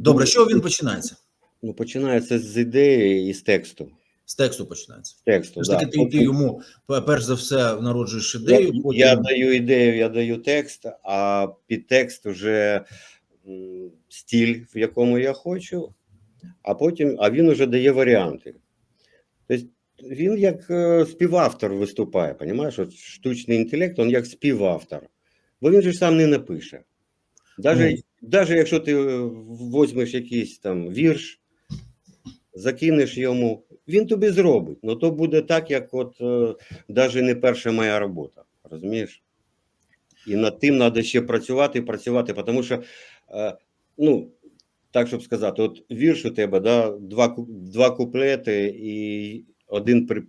Добре, що він починається? Ну, починається з ідеї і з тексту. З тексту починається. З тексту, да. таки, ти, ти йому перш за все народжуєш я, ідею, потім я даю ідею, я даю текст, а під текст вже м, стиль, в якому я хочу, а потім, а він вже дає варіанти. Тобто він як е, співавтор виступає, розумієш? От штучний інтелект, він як співавтор. Бо він же сам не напише. Даже, даже якщо ти е, візьмеш якийсь там вірш, закинеш йому, він тобі зробить. Ну то буде так, як от е, даже не перша моя робота. Розумієш? І над тим треба ще працювати і працювати, тому що, е, ну, так щоб сказати, от вірш у тебе, да, два, два куплети і один при,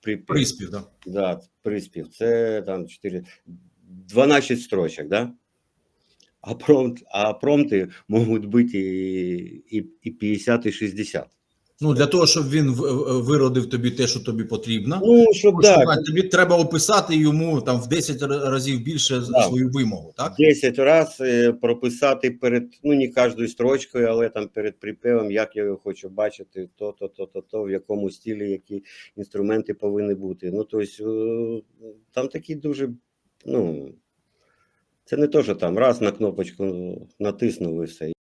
при, приспів. Да. Да, приспів. Це там 4, 12 строчок, да? А, промпт, а промпти можуть бути і, і, і 50, і 60. Ну, для того, щоб він виродив тобі те, що тобі потрібно. Ну, щоб так, Тобі треба описати йому там в 10 разів більше Да. свою вимогу, так? 10 разів прописати перед, ну не кожною строчкою, але там перед припевом, як я його хочу бачити, то, то, то, то, то, в якому стилі, які інструменти повинні бути. Ну, тобто, е, там такі дуже, ну, це не то, що там раз на кнопочку натиснув і все.